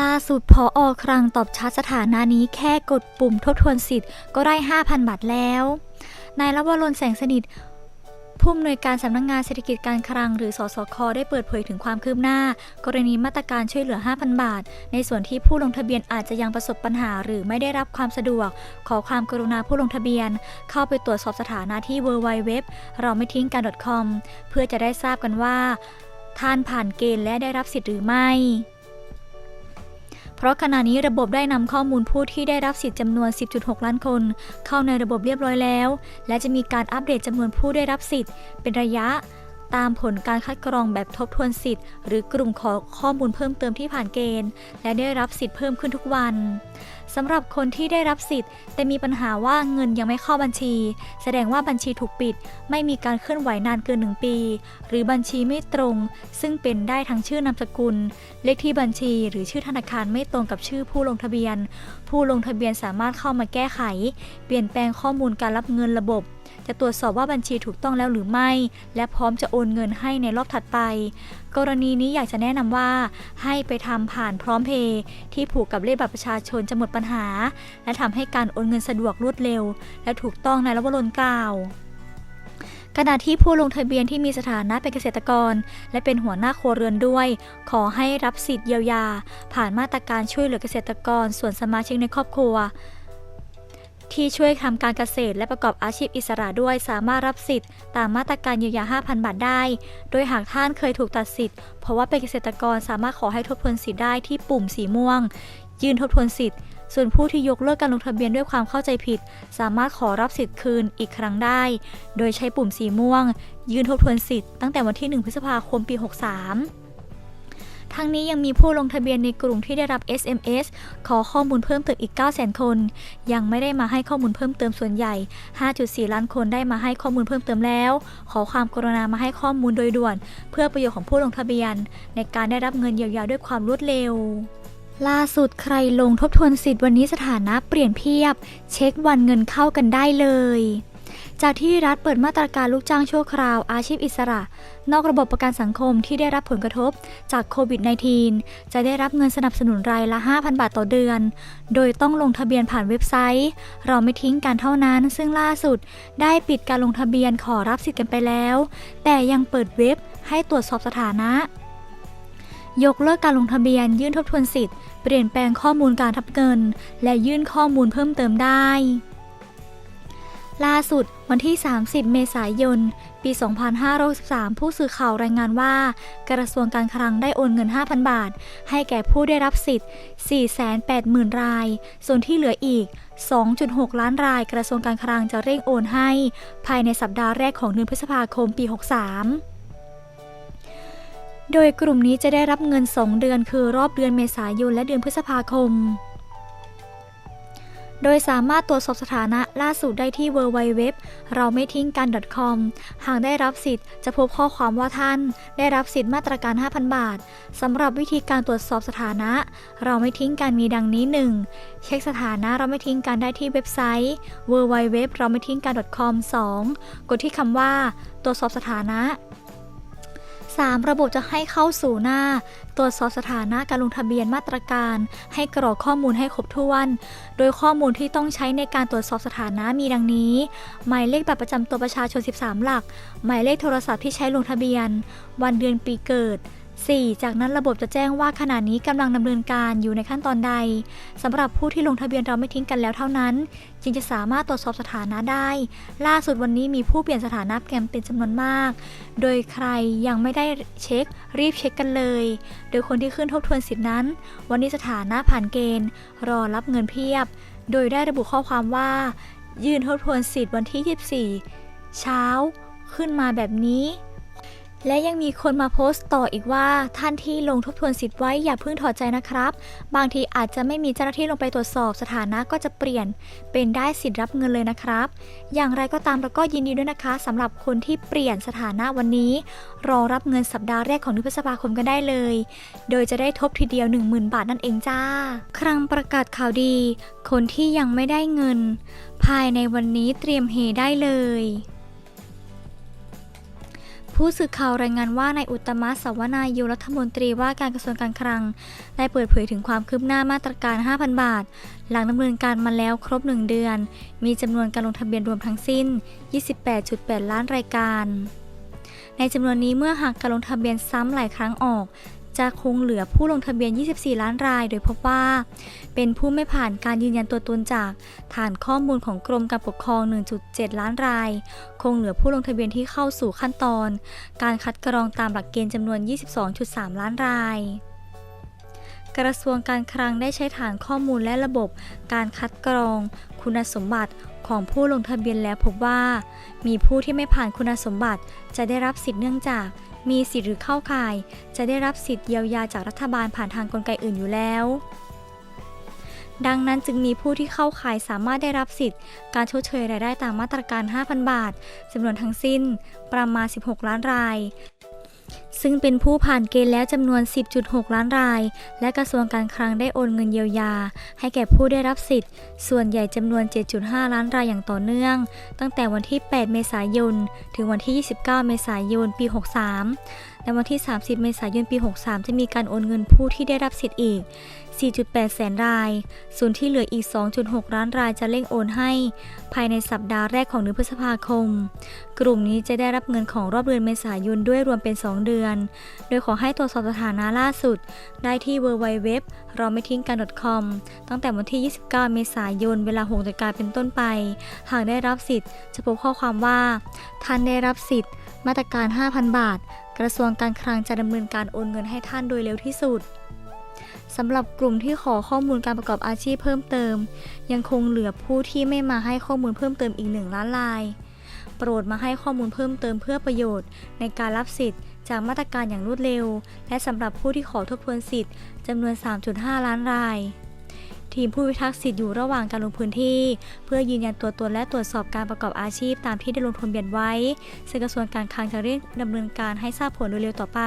ล่าสุดพออครังตอบชัดสถานะนี้แค่กดปุ่มทบทวนสิทธิ์ก็ได้ 5,000 บาทแล้ว นายรวรนแสงสนิท ผู้อำนวยการสำนักงงานเศรษฐกิจการคลัง หรือสสค ได้เปิดเผยถึงความคืบหน้า กรณีมาตรการช่วยเหลือ 5,000 บาท ในส่วนที่ผู้ลงทะเบียนอาจจะยังประสบปัญหา หรือไม่ได้รับความสะดวก ขอความกรุณาผู้ลงทะเบียน เข้าไปตรวจสอบสถานะที่ www เราไม่ทิ้งกัน .com เพื่อจะได้ทราบกันว่า ท่านผ่านเกณฑ์และได้รับสิทธิ์หรือไม่ เพราะขณะนี้ระบบได้นำข้อมูลผู้ที่ได้รับสิทธิ์จำนวน 10.6 ล้านคน เข้าในระบบเรียบร้อยแล้ว และจะมีการอัปเดตจำนวนผู้ได้รับสิทธิ์เป็นระยะ ตามผลการคัดกรองแบบทบทวนสิทธิ์ หรือกลุ่มขอข้อมูลเพิ่มเติมที่ผ่านเกณฑ์ และได้รับสิทธิ์เพิ่มขึ้นทุกวันสำหรับคนที่ได้รับสิทธิ์ แต่มีปัญหาว่าเงินยังไม่เข้าบัญชี แสดงว่าบัญชีถูกปิด ไม่มีการเคลื่อนไหวนานเกิน 1 ปี หรือบัญชีไม่ตรง ซึ่งเป็นได้ทั้งชื่อนามสกุล เลขที่บัญชีหรือชื่อธนาคารไม่ตรงกับชื่อผู้ลงทะเบียน ผู้ลงทะเบียนสามารถเข้ามาแก้ไข เปลี่ยนแปลงข้อมูลการรับเงินระบบ จะตรวจสอบว่าบัญชีถูกต้องแล้วหรือไม่ และพร้อมจะโอนเงินให้ในรอบถัดไป กรณีนี้อยากจะแนะนำว่า ให้ไปทำผ่านพร้อมเพย์ที่ผูกกับเลขบัตรประชาชนจะหมดปัญหา และทำให้การโอนเงินสะดวกรวดเร็ว และถูกต้องในระบบลนกล่าวขณะที่ผู้ลงทะเบียนที่มีสถานะเป็นเกษตรกร และเป็นหัวหน้าครัวเรือนด้วย ขอให้รับสิทธิ์เยียวยา ผ่านมาตรการช่วยเหลือเกษตรกรส่วนสมาชิกในครอบครัว ที่ช่วยทำการเกษตรและประกอบอาชีพอิสระด้วยสามารถรับสิทธิ์ ตามมาตรการเยียวยา 5,000 บาทได้ โดยหากท่านเคยถูกตัดสิทธิ์ เพราะว่าเป็นเกษตรกรสามารถขอให้ทบทวนสิทธิ์ได้ที่ปุ่มสีม่วง ยื่นทบทวนสิทธิ์ ส่วนผู้ที่ยกเลิกการลงทะเบียนด้วยความเข้าใจผิด สามารถขอรับสิทธิ์คืนอีกครั้งได้ โดยใช้ปุ่มสีม่วง ยื่นทบทวนสิทธิ์ตั้งแต่วันที่ 1 พฤษภาคม ปี 63 ทั้งนี้ยังมีผู้ลงทะเบียนในกลุ่มที่ได้รับ SMS ขอข้อมูลเพิ่มเติมอีก 900,000 คน ยังไม่ได้มาให้ข้อมูลเพิ่มเติมส่วนใหญ่ 5.4 ล้านคนได้มาให้ข้อมูลเพิ่มเติมแล้ว ขอความกรุณามาให้ข้อมูลโดยด่วน เพื่อประโยชน์ของผู้ลงทะเบียน ในการได้รับเงินเยียวยาด้วยความรวดเร็วล่าสุดใครลงทบทวนสิทธิ์วันนี้สถานะเปลี่ยนเพียบ เช็ควันเงินเข้ากันได้เลย จากที่รัฐเปิดมาตรการลูกจ้างชั่วคราวอาชีพอิสระ นอกระบบประกันสังคมที่ได้รับผลกระทบจากโควิด -19 จะได้รับเงินสนับสนุนรายละ 5,000 บาทต่อเดือน โดยต้องลงทะเบียนผ่านเว็บไซต์ เราไม่ทิ้งกันเท่านั้น ซึ่งล่าสุด ได้ปิดการลงทะเบียนขอรับสิทธิ์กันไปแล้ว แต่ยังเปิดเว็บให้ตรวจสอบสถานะยกเลิกการลงทะเบียนยื่นทบทวนสิทธิ์ เปลี่ยนแปลงข้อมูลการทับเงิน และยื่นข้อมูลเพิ่มเติมได้ ล่าสุดวันที่ 30 เมษายน ปี 2563 ผู้สื่อข่าวรายงานว่า กระทรวงการคลังได้โอนเงิน 5,000 บาท ให้แก่ผู้ได้รับสิทธิ์ 480,000 ราย ส่วนที่เหลืออีก 2.6 ล้านราย กระทรวงการคลังจะเร่งโอนให้ ภายในสัปดาห์แรกของเดือนพฤษภาคมปี 63โดยกลุ่มนี้จะได้รับเงิน 2 เดือนคือรอบเดือนเมษายนและเดือนพฤษภาคม โดยสามารถตรวจสอบสถานะล่าสุดได้ที่ www เราไม่ทิ้งกัน .com หากได้รับสิทธิ์จะพบข้อความว่าท่าน ได้รับสิทธิ์มาตรการ 5,000 บาทสำหรับวิธีการตรวจสอบสถานะ เราไม่ทิ้งกันมีดังนี้ 1. เช็คสถานะเราไม่ทิ้งกันได้ที่เว็บไซต์ www เราไม่ทิ้งกัน .com 2. กดที่คำว่า ตรวจสอบสถานะ 3. ระบบจะให้เข้าสู่หน้า ตรวจสอบสถานะการลงทะเบียนมาตรการ ให้กรอกข้อมูลให้ครบถ้วน โดยข้อมูลที่ต้องใช้ในการตรวจสอบสถานะมีดังนี้ หมายเลขบัตรประจำตัวประชาชน 13 หลัก หมายเลขโทรศัพท์ที่ใช้ลงทะเบียน วันเดือนปีเกิด 4. จากนั้นระบบจะแจ้งว่าขณะนี้กำลังดำเนินการอยู่ในขั้นตอนใดสำหรับผู้ที่ลงทะเบียนเราไม่ทิ้งกันแล้วเท่านั้น จึงจะสามารถตรวจสอบสถานะได้ ล่าสุดวันนี้มีผู้เปลี่ยนสถานะแกมเป็นจำนวนมาก โดยใครยังไม่ได้เช็ค รีบเช็คกันเลย โดยคนที่ขึ้นทบทวนสิทธินั้น วันนี้สถานะผ่านเกณฑ์ รอรับเงินเพียบ โดยได้ระบุข้อความว่า ยื่นทบทวนสิทธิ์วันที่ 24 เช้า ขึ้นมาแบบนี้ และยังมีคนมาโพสต์ต่ออีกว่า ท่านที่ลงทบทวนสิทธิ์ไว้อย่าเพิ่งถอดใจนะครับ บางทีอาจจะไม่มีเจ้าหน้าที่ลงไปตรวจสอบสถานะก็จะเปลี่ยน เป็นได้สิทธิ์รับเงินเลยนะครับ อย่างไรก็ตามเราก็ยินดีด้วยนะคะสำหรับคนที่เปลี่ยนสถานะวันนี้ รอรับเงินสัปดาห์แรกของเดือนพฤษภาคมกันได้เลย โดยจะได้ทบทีเดียว 10,000 บาทนั่นเองจ้า ครั้งประกาศข่าวดี คนที่ยังไม่ได้เงิน ภายในวันนี้เตรียมเฮได้เลย ผู้สื่อข่าวรายงานว่านายอุตตมะสวนายุรัฐมนตรีว่าการกระทรวงการคลัง ได้เปิดเผยถึงความคืบหน้ามาตรการ 5,000 บาท หลังดำเนินการมาแล้วครบ 1 เดือน มีจำนวนการลงทะเบียนรวมทั้งสิ้น 28.8 ล้านรายการ ในจำนวนนี้เมื่อหากการลงทะเบียนซ้ำหลายครั้งออก จะคงเหลือผู้ลงทะเบียน 24 ล้านราย โดยพบว่า เป็นผู้ไม่ผ่านการยืนยันตัวตนจากฐานข้อมูลของกรมการปกครอง 1.7 ล้านราย คงเหลือผู้ลงทะเบียนที่เข้าสู่ขั้นตอน การคัดกรองตามหลักเกณฑ์จำนวน 22.3 ล้านรายกระทรวงการคลังได้ใช้ฐานข้อมูลและระบบการคัดกรอง คุณสมบัติของผู้ลงทะเบียนแล้วพบว่า มีผู้ที่ไม่ผ่านคุณสมบัติจะได้รับสิทธิ์เนื่องจาก มีสิทธิ์หรือเข้าข่าย จะได้รับสิทธิ์เยียวยาจากรัฐบาลผ่านทางกลไกอื่นอยู่แล้ว ดังนั้นจึงมีผู้ที่เข้าข่ายสามารถได้รับสิทธิ์ การชดเชยรายได้ตามมาตรการ 5,000 บาทจำนวนทั้งสิ้นประมาณ 16 ล้านราย ซึ่งเป็นผู้ผ่านเกณฑ์แล้วจำนวน 10.6 ล้านราย และกระทรวงการคลังได้โอนเงินเยียวยา ให้แก่ผู้ได้รับสิทธิ์ ส่วนใหญ่จำนวน 7.5 ล้านรายอย่างต่อเนื่อง ตั้งแต่วันที่ 8 เมษายน ถึงวันที่ 29 เมษายน ปี 63 และวันที่ 30 เมษายนปี 63 จะมีการโอนเงินผู้ที่ได้รับสิทธิ์อีก 4.8 แสนราย ส่วนที่เหลืออีก 2.6 ล้านรายจะเร่งโอนให้ ภายในสัปดาห์แรกของเดือนพฤษภาคม กลุ่มนี้จะได้รับเงินของรอบเดือนเมษายนด้วยรวมเป็น 2 เดือน โดยขอให้ตรวจสอบสถานะล่าสุด ได้ที่ www เราไม่ทิ้งกัน .com ตั้งแต่วันที่ 29 เมษายน เวลา6นาฬิกาเป็นต้นไป หากได้รับสิทธิ์จะพบข้อความว่าท่านได้รับสิทธิ์ มาตรการ 5,000 บาท กระทรวงการคลังจะดำเนินการโอนเงินให้ท่านโดยเร็วที่สุดสำหรับกลุ่มที่ขอข้อมูลการประกอบอาชีพเพิ่มเติม ยังคงเหลือผู้ที่ไม่มาให้ข้อมูลเพิ่มเติมอีกหนึ่งล้านราย โปรดมาให้ข้อมูลเพิ่มเติมเพื่อประโยชน์ ในการรับสิทธิ์จากมาตรการอย่างรวดเร็ว และสำหรับผู้ที่ขอทบทวนสิทธิ์จำนวน 3.5 ล้านราย ทีมผู้พิทักษ์สิทธิ์อยู่ระหว่างการลงพื้นที่ เพื่อยืนยันตัวตนและตรวจสอบการประกอบอาชีพตามที่ได้ลงทะเบียนไว้ซึ่งกระทรวงการคลังจะเร่งดำเนินการให้ทราบผลโดยเร็วต่อไป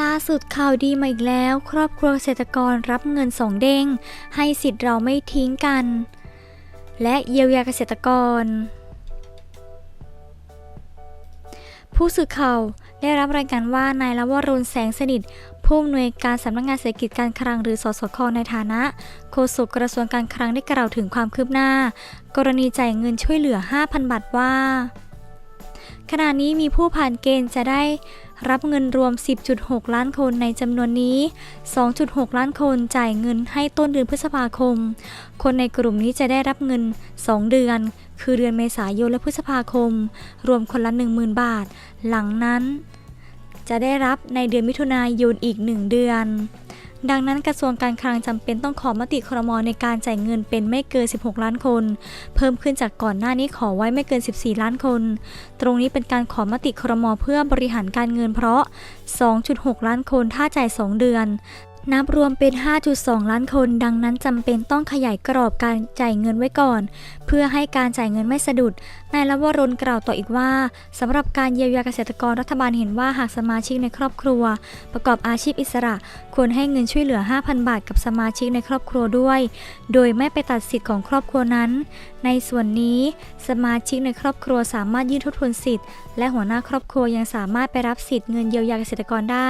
ล่าสุดข่าวดีมาอีกแล้ว ครอบครัวเกษตรกรรับเงินสองเด้ง ให้สิทธิ์เราไม่ทิ้งกัน และเยียวยาเกษตรกร ผู้สื่อข่าวได้รับรายงานว่านายลวรุนแสงสนิท ผู้อำนวยการสำนักงานเศรษฐกิจการคลังหรือสสคในฐานะโฆษกกระทรวงการคลังได้กล่าวถึงความคืบหน้า กรณีจ่ายเงินช่วยเหลือ 5,000 บาทว่า ขณะนี้มีผู้ผ่านเกณฑ์จะได้รับเงินรวม 10.6 ล้านคนในจำนวนนี้ 2.6 ล้านคนจ่ายเงินให้ต้นเดือนพฤษภาคม คนในกลุ่มนี้จะได้รับเงิน 2 เดือน คือเดือนเมษายนและพฤษภาคม รวมคนละ 10,000 บาท หลังนั้น จะได้รับในเดือนมิถุนายนอีก 1 เดือน ดังนั้นกระทรวงการคลังจำเป็นต้องขอมติครมในการจ่ายเงินเป็นไม่เกิน 16 ล้านคน เพิ่มขึ้นจากก่อนหน้านี้ขอไว้ไม่เกิน 14 ล้านคน ตรงนี้เป็นการขอมติครมเพื่อบริหารการเงินเพราะ 2.6 ล้านคนถ้าจ่าย 2 เดือนนับรวมเป็น 5.2 ล้านคน ดังนั้นจำเป็นต้องขยายกรอบการจ่ายเงินไว้ก่อน เพื่อให้การจ่ายเงินไม่สะดุด นายลวรนกล่าวต่ออีกว่าสำหรับการเยียวยาเกษตรกรรัฐบาลเห็นว่าหากสมาชิกในครอบครัว ประกอบอาชีพอิสระ ควรให้เงินช่วยเหลือ 5,000 บาทกับสมาชิกในครอบครัวด้วย โดยไม่ไปตัดสิทธิ์ของครอบครัวนั้น ในส่วนนี้ สมาชิกในครอบครัวสามารถยื่นทดทวนสิทธิ์และหัวหน้าครอบครัวยังสามารถไปรับสิทธิ์เงินเยียวยาเกษตรกรได้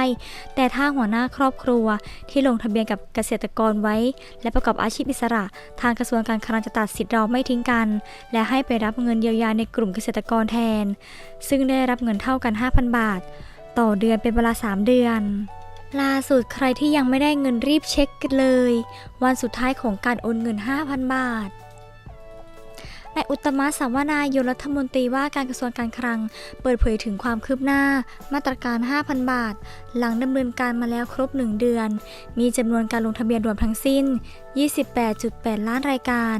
แต่ถ้าหัวหน้าครอบครัวที่ลงทะเบียนกับเกษตรกรไว้ และประกอบอาชีพอิสระ ทางกระทรวงการคลังจะตัดสิทธิ์เราไม่ทิ้งกัน และให้ไปรับเงินเยียวยาในกลุ่มเกษตรกรแทน ซึ่งได้รับเงินเท่ากัน 5,000 บาท ต่อเดือนเป็นเวลา 3 เดือนล่าสุดใครที่ยังไม่ได้เงินรีบเช็คกันเลย วันสุดท้ายของการโอนเงิน 5,000 บาท นายอุตมะสาวนายนรัฐมนตรีว่าการกระทรวงการคลัง เปิดเผยถึงความคืบหน้า มาตรการ 5,000 บาท หลังดำเนินการมาแล้วครบ 1 เดือน มีจำนวนการลงทะเบียนรวมทั้งสิ้น 28.8 ล้านรายการ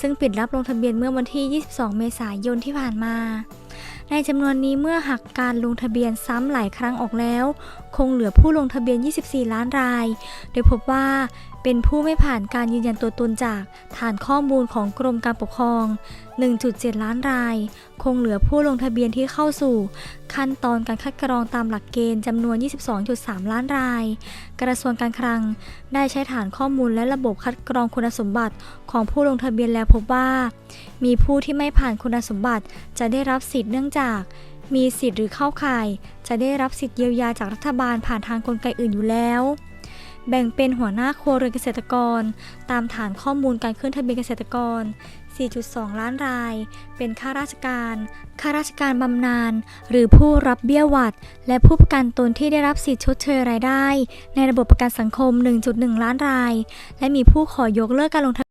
ซึ่งปิดรับลงทะเบียนเมื่อวันที่ 22 เมษายนที่ผ่านมา ในจำนวนนี้เมื่อหักการลงทะเบียนซ้ำหลายครั้งออกแล้ว คงเหลือผู้ลงทะเบียน 24 ล้านราย โดยพบว่าเป็นผู้ไม่ผ่านการยืนยันตัวตนจากฐานข้อมูลของกรมการปกครอง 1.7 ล้านราย คงเหลือผู้ลงทะเบียนที่เข้าสู่ ขั้นตอนการคัดกรองตามหลักเกณฑ์จำนวน 22.3 ล้านราย กระทรวงการคลัง ได้ใช้ฐานข้อมูลและระบบคัดกรองคุณสมบัติของผู้ลงทะเบียนแล้วพบว่า มีผู้ที่ไม่ผ่านคุณสมบัติจะได้รับสิทธิ์เนื่องจากมีสิทธิ์หรือเข้าข่าย จะได้รับสิทธิ์เยียวยาจากรัฐบาลผ่านทางกลไกอื่นอยู่แล้ว แบ่งเป็นหัวหน้าครัวเรือนเกษตรกร ตามฐานข้อมูลการขึ้นทะเบียนเกษตรกร 4.2 ล้านราย เป็นข้าราชการ ข้าราชการบำนาญ หรือผู้รับเบี้ยหวัด และผู้ประกันตนที่ได้รับสิทธิชดเชยรายได้ ในระบบประกันสังคม 1.1 ล้านราย และมีผู้ขอยกเลิกการลงทะ